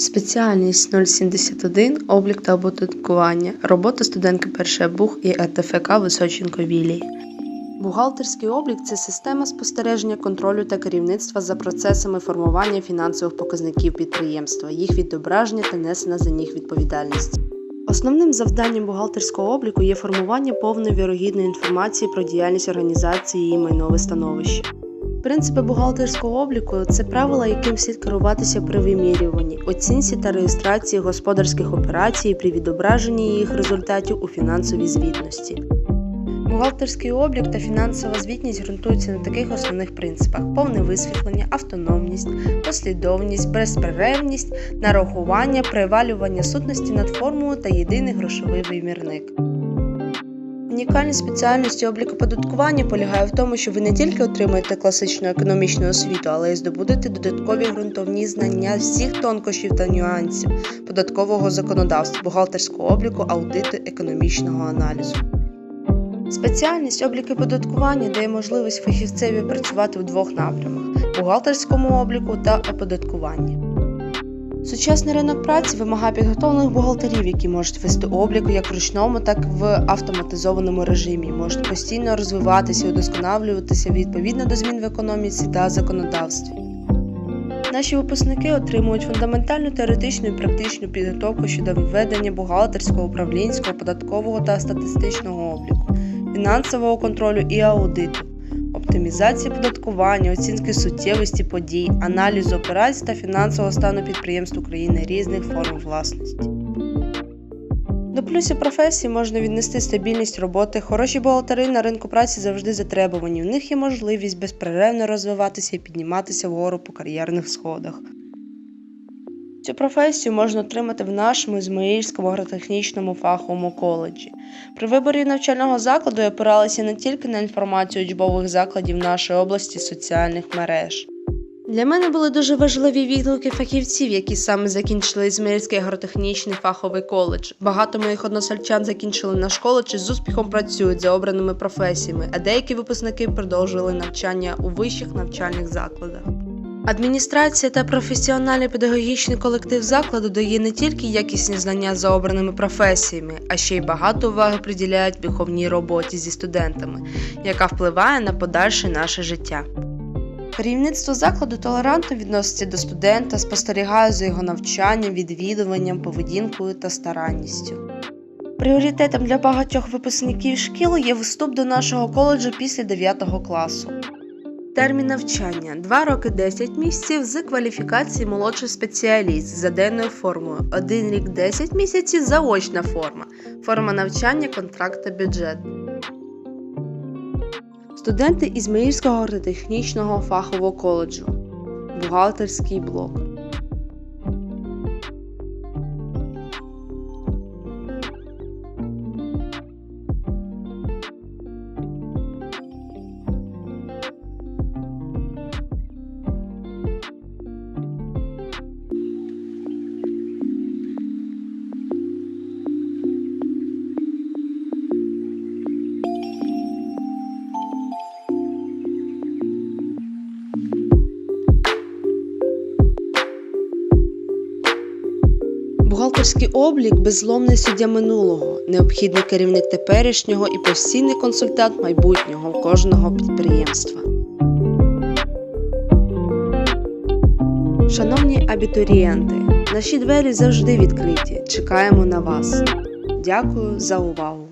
Спеціальність 071 облік та оподаткування. Робота студентки перший БУХ і РТФК Височенко Вілії. Бухгалтерський облік це система спостереження контролю та керівництва за процесами формування фінансових показників підприємства, їх відображення та несення за них відповідальності. Основним завданням бухгалтерського обліку є формування повної вірогідної інформації про діяльність організації і її майнове становище. Принципи бухгалтерського обліку це правила, яким слід керуватися при вимірюванні, оцінці та реєстрації господарських операцій при відображенні їх результатів у фінансовій звітності. Бухгалтерський облік та фінансова звітність ґрунтуються на таких основних принципах: повне висвітлення, автономність, послідовність, безперервність, нарахування, привалювання сутності над формулою та єдиний грошовий вимірник. Унікальність спеціальності обліку податкування полягає в тому, що ви не тільки отримаєте класичну економічну освіту, але й здобудете додаткові ґрунтовні знання всіх тонкощів та нюансів податкового законодавства, бухгалтерського обліку, аудиту, економічного аналізу. Спеціальність обліку податкування дає можливість фахівцеві працювати в двох напрямах бухгалтерському обліку та оподаткуванні. Сучасний ринок праці вимагає підготовлених бухгалтерів, які можуть вести облік як в ручному, так і в автоматизованому режимі, можуть постійно розвиватися і удосконалюватися відповідно до змін в економіці та законодавстві. Наші випускники отримують фундаментальну теоретичну і практичну підготовку щодо введення бухгалтерського, управлінського, податкового та статистичного обліку, фінансового контролю і аудиту, оптимізації податкування, оцінки суттєвості подій, аналізу операцій та фінансового стану підприємств України різних форм власності. До плюсів професії можна віднести стабільність роботи. Хороші бухгалтери на ринку праці завжди затребувані. В них є можливість безперервно розвиватися і підніматися вгору по кар'єрних сходах. Цю професію можна отримати в нашому Ізмаїльському агротехнічному фаховому коледжі. При виборі навчального закладу я опиралася не тільки на інформацію учбових закладів нашої області соціальних мереж. Для мене були дуже важливі відгуки фахівців, які саме закінчили Ізмаїльський агротехнічний фаховий коледж. Багато моїх односельчан закінчили наш коледж і з успіхом працюють за обраними професіями, а деякі випускники продовжили навчання у вищих навчальних закладах. Адміністрація та професіональний педагогічний колектив закладу дає не тільки якісні знання за обраними професіями, а ще й багато уваги приділяють виховній роботі зі студентами, яка впливає на подальше наше життя. Керівництво закладу толерантно відноситься до студента, спостерігає за його навчанням, відвідуванням, поведінкою та старанністю. Пріоритетом для багатьох випускників шкіл є вступ до нашого коледжу після 9 класу. Термін навчання 2 роки 10 місяців з кваліфікації молодший спеціаліст за денною формою, 1 рік 10 місяців заочна форма, форма навчання, контракт бюджет. Студенти Ізмаїльського агротехнічного фахового коледжу. Бухгалтерський блок. Бухгалтерський облік беззломний суддя минулого, необхідний керівник теперішнього і постійний консультант майбутнього кожного підприємства. Шановні абітурієнти, наші двері завжди відкриті. Чекаємо на вас. Дякую за увагу!